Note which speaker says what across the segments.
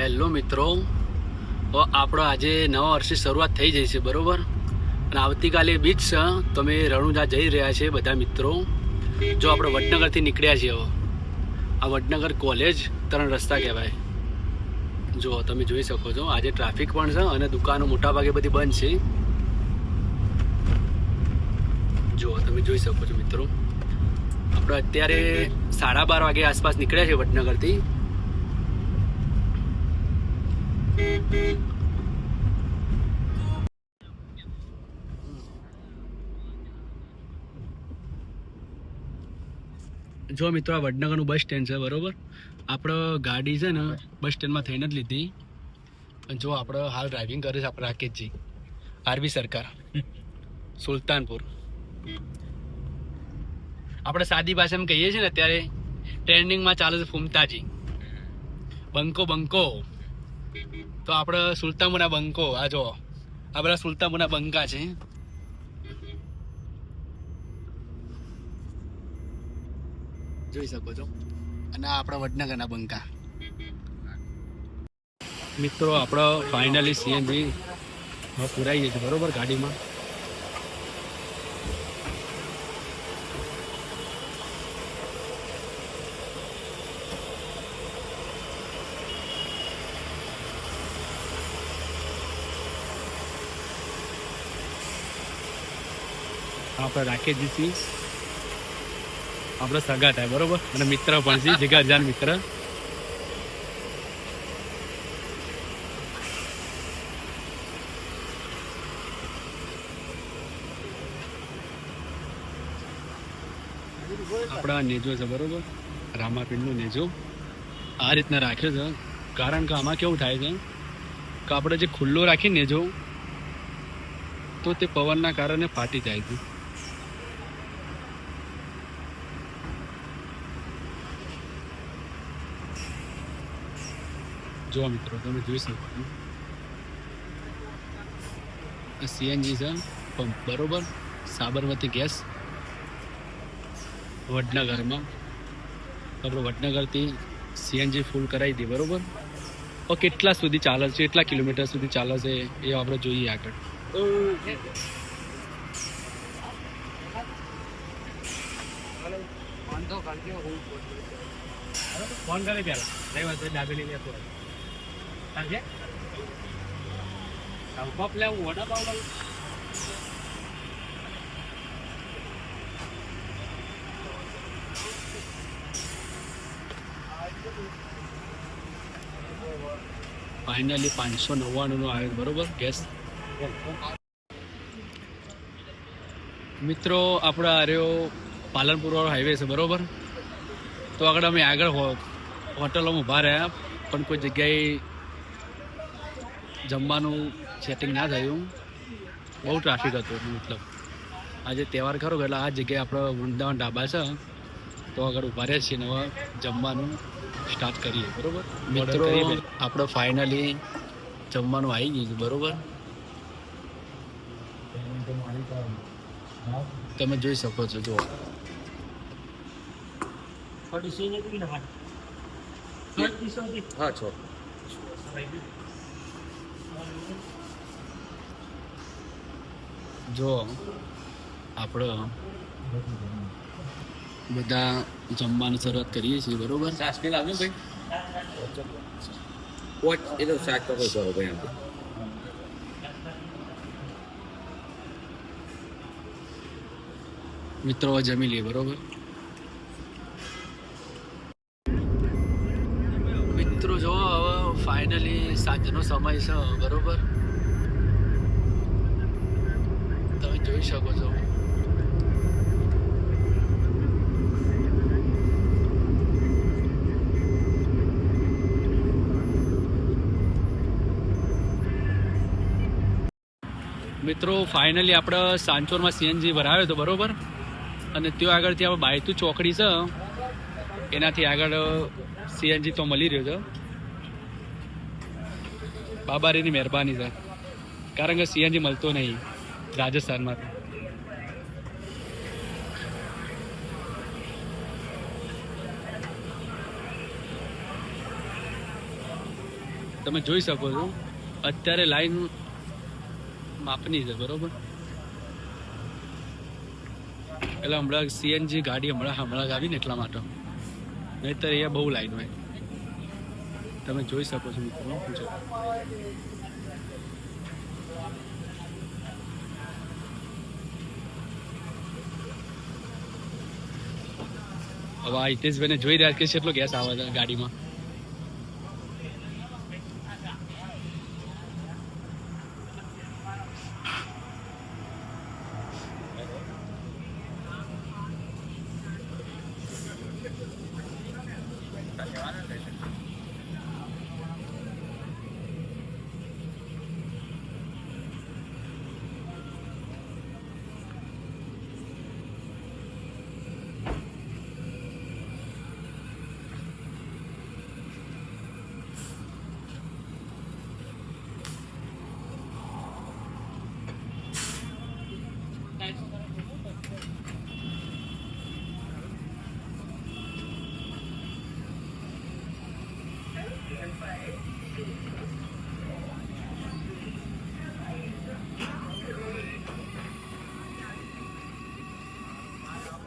Speaker 1: Hello મિત્રો. આપણો આજે નવા વર્ષની શરૂઆત થઈ જઈ છે, બરાબર? અને આવતીકાલે બીચ છે. તો અમે રણુજા જઈ રહ્યા છે બધા મિત્રો. જો આપણે વડનગરથી નીકળ્યા છીએ હવે. આ વડનગર કોલેજ ત્રણ રસ્તા કહેવાય. જો તમે જોઈ શકો છો, આજે ટ્રાફિક પણ છે અને દુકાનો મોટા ભાગે બધી બંધ છે. જો તમે જોઈ શકો છો મિત્રો. આપણે અત્યારે સાડા બાર વાગે આસપાસ નીકળ્યા છે વડનગરથી. જો મિત્રો, આ વડનગરનું બસ સ્ટેન્ડ છે, બરોબર? આપણે ગાડી છે ને, બસ સ્ટેન્ડમાં થઈને જ લીધી. જો આપણે હાલ ડ્રાઇવિંગ કરે છે આપણે રાકેશજી આરબી સરકાર, સુલતાનપુર. આપણે સાદી ભાષામાં કહીએ છીએ ને, અત્યારે ટ્રેન્ડિંગમાં ચાલે છે ફૂમતાજી. બંકો બંકો. તો આપણે સુલતામુના બંકો, આ જો આ બધા સુલતામુના બંકા છે. જોઈ શકો છો. અને આપણા વડનગરના બંકા. મિત્રો આપણો ફાઇનલી સીએનજી હવે પુરાઈએ છે, બરોબર? ગાડીમાં. આપણે રાખી દીધી આપણે સગા થાય, બરોબર? અને મિત્ર પણ છે, જીગરજાન મિત્ર. આપણા નેજો છે, બરોબર? રામાપીરનો નેજો. આ રીતના રાખ્યો છે. કારણ કે આમાં કેવું થાય છે કે આપણે જે ખુલ્લો રાખીએ નેજો, તો તે પવનના કારણે ફાટી જાય છે. જો મિત્રો તમે જોઈ શકો આ સીએનજી છે પંપ બરોબર સાબરમતી ગેસ વડનગરમાં. આપણે વડનગરથી સીએનજી ફૂલ કરાવી હતી બરોબર? તો કેટલા સુધી ચાલે છે કેટલા કિલોમીટર સુધી ચાલે છે એ આપણે જોઈએ આગળ. ફોન કરે દાબેલી લેતો સમજે કપ લેવું વડાપાવ લેવું ફાઇનલી પાંચસો નવ્વાણુંનો આવ્યો બરોબર? ગેસ મિત્રો, આપણા આર્યો પાલનપુર વાળો હાઈવે છે, બરોબર? તો આગળ અમે આગળ હોટલોમાં ઊભા રહ્યા, પણ કોઈ જગ્યાએ જમવાનું સેટિંગ ના થયું. બહુ ટ્રાફિક હતું મતલબ. આજે તહેવાર ખરો એટલે આ જગ્યાએ આપણે વૃંદાવન ઢાબા છે. તો આગળ ઊભા રહ્યા છીએ નવા જમવાનું સ્ટાર્ટ કરીએ બરોબર? મિત્રો આપણે ફાઇનલી જમવાનું આવી ગયું બરાબર બરોબર? તમે જોઈ શકો છો જો
Speaker 2: હા છો.
Speaker 1: જો આપણો બધા જમવાની શરૂઆત કરીએ છીએ બરોબર?
Speaker 2: સાસ પી લાવ્યો ભાઈ. પોચ એ તો શાક તો કરો ભાઈ
Speaker 1: મિત્રો જમી લઈએ બરોબર? મિત્રો જો હવે ફાઇનલી સાંજનો સમય છે બરોબર તમે જોઈ શકો છો મિત્રો ફાઇનલી આપણે સાંચોરમાં સીએનજી ભરાવ્યો હતો બરોબર. અને ત્યાં આગળથી આપણે બાયતુ ચોકડી છે. એનાથી આગળ સીએનજી તો મળી રહ્યો છે. બાબારીની મહેરબાની છે. કારણ કે સીએનજી મળતો નહીં. રાજસ્થાનમાં. તમે જોઈ શકો છો, અત્યારે લાઈન માપની છે, બરોબર? એટલે હમણાં સીએનજી ગાડી હમણાં હમણાં આવી ને એટલા માટે. નહીતર અહીંયા બહુ લાઈન હોય. તમે જોઈ શકો છો, મિત્રો જો. હવે આ હિતેશભાઈને જોઈ રહ્યા કે કેટલો ગેસ આવે છે ગાડીમાં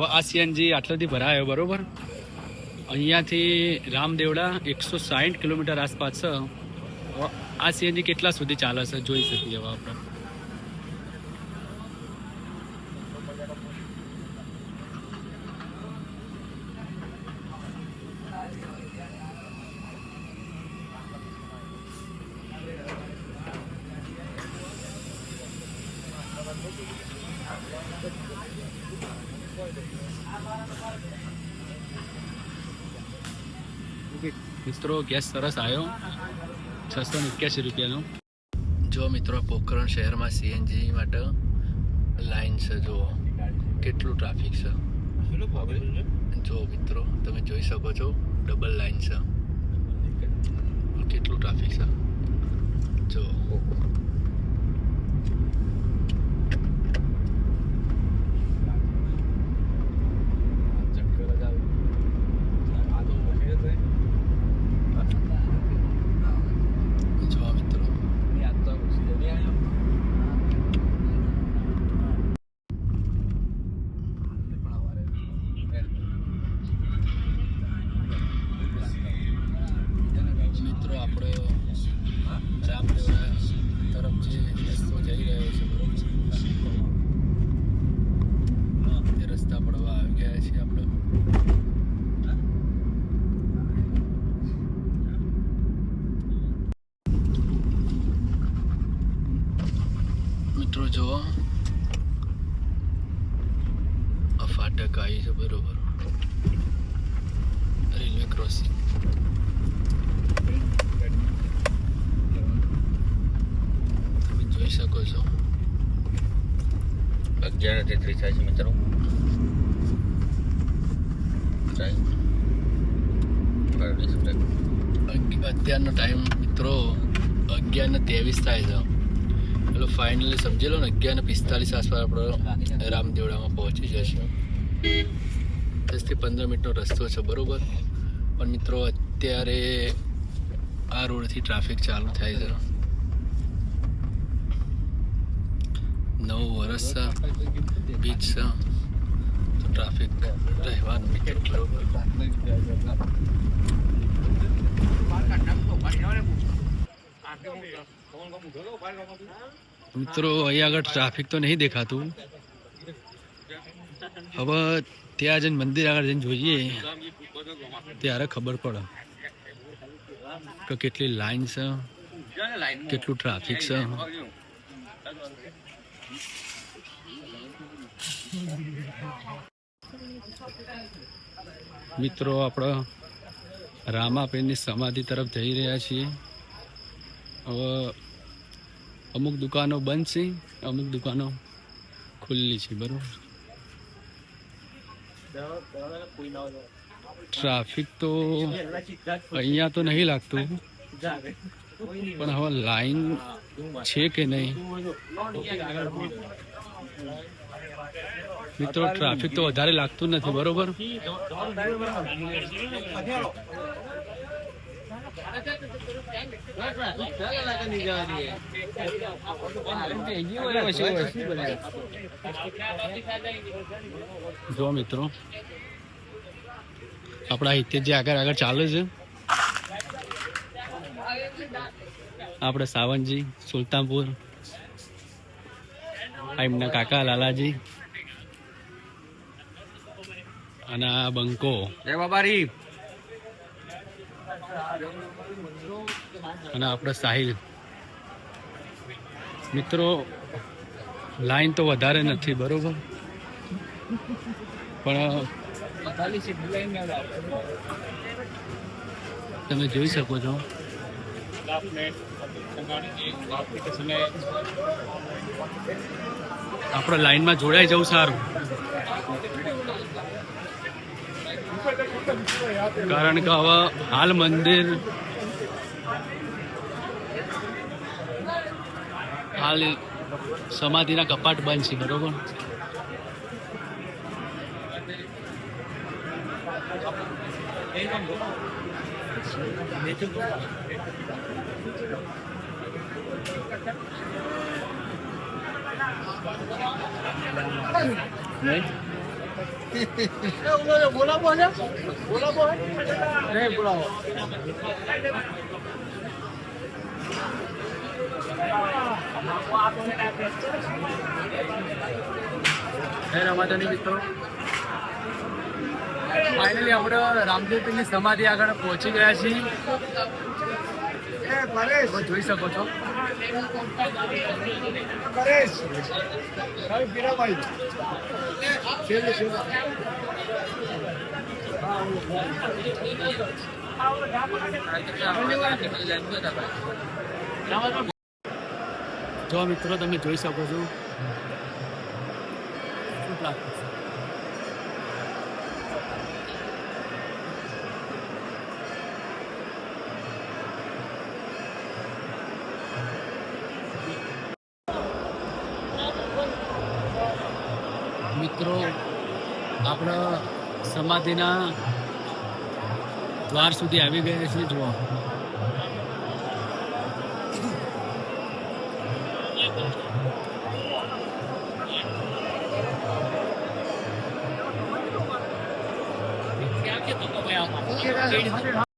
Speaker 1: હવે આ સીએનજી આટલાથી ભરાયો, બરાબર? અહીંયાથી રામદેવડા એકસો સાઠ કિલોમીટર આસપાસ છે. આ સીએનજી કેટલા સુધી ચાલે છે, જોઈ શકીએ હવે આપણે. મિત્રો, ગેસ સરસ આવ્યો. છસો એક્યાસી રૂપિયાનો. જો મિત્રો, પોખરણ શહેરમાં સીએનજી માટે લાઈન છે, જુઓ. કેટલું ટ્રાફિક છે. જો મિત્રો, તમે જોઈ શકો છો ડબલ લાઈન છે. કેટલું ટ્રાફિક છે જો જો મિત્રો મિત્રો આપણે રામદેવરા તરફ જે રસ્તો જઈ રહ્યો છે બરોબર હા, તે રસ્તા પડવા આવી ગયા છે આપણે મિત્રો જુઓ આ ફાટક આવી છે બરોબર. રેલવે ક્રોસિંગ તમે જોઈ શકો છો.
Speaker 2: અગિયાર તેત્રીસ થાય છે મિત્રો.
Speaker 1: અત્યારનો ટાઈમ મિત્રો અગિયાર ને ત્રેવીસ થાય છે. એટલે ફાઇનલી સમજી લો ને અગિયાર ને પિસ્તાલીસ આસપાસ આપણે રામદેવડામાં પહોંચી જશું દસથી પંદર મિનિટનો રસ્તો છે બરાબર? પણ મિત્રો અત્યારે આ રોડથી ટ્રાફિક ચાલુ થાય છે. નવું વર્ષ છે બીચ છે તો ટ્રાફિક રહેવાનું મિત્રો મિત્રો, અહીંયા આગળ ટ્રાફિક તો નહીં દેખાતું. હવે ત્યાં જઈને મંદિર આગળ જઈને જોઈએ, ત્યારે ખબર પડે કે કેટલી લાઈન છે, કેટલું ટ્રાફિક છે. મિત્રો, આપણે રામાપીરની સમાધિ તરફ જઈ રહ્યા છીએ. હવે અમુક દુકાનો બંધ છે, અમુક દુકાનો ખુલ્લી છે, બરોબર? ટ્રાફિક તો અહીંયા તો નહીં લાગતું. પણ હવે લાઈન છે કે નહીં? મિત્રો, ટ્રાફિક તો વધારે લાગતું નથી, બરોબર? જો મિત્રો, આપણા હિતેશ જે આગળ આગળ ચાલે છે. આપણે સાવનજી, સુલતાનપુર એમના કાકા, લાલાજી, અને આ બંકો.
Speaker 2: જય બાબારી.
Speaker 1: અને આપણે સાહિલ. મિત્રો, લાઈન તો વધારે નથી, બરોબર? પણ, તમે જોઈ શકો છો. આપણે લાઈનમાં જોડાઈ જવું સારું. કારણ કે હવે હાલ મંદિર હાલ સમાધિના કપાટ બંધ છે બરોબર? નહીં? હે રમાદાની મિત્રો ફાઇનલી આપણે રામદેવપીરની સમાધિ આગળ પહોંચી ગયા છીએ તમે જોઈ શકો છો. જો મિત્રો તમે જોઈ શકો છો શું લાગતું છે? મિત્રો આપણા સમાધિના દ્વાર સુધી આવી ગયા છે જુઓ. આ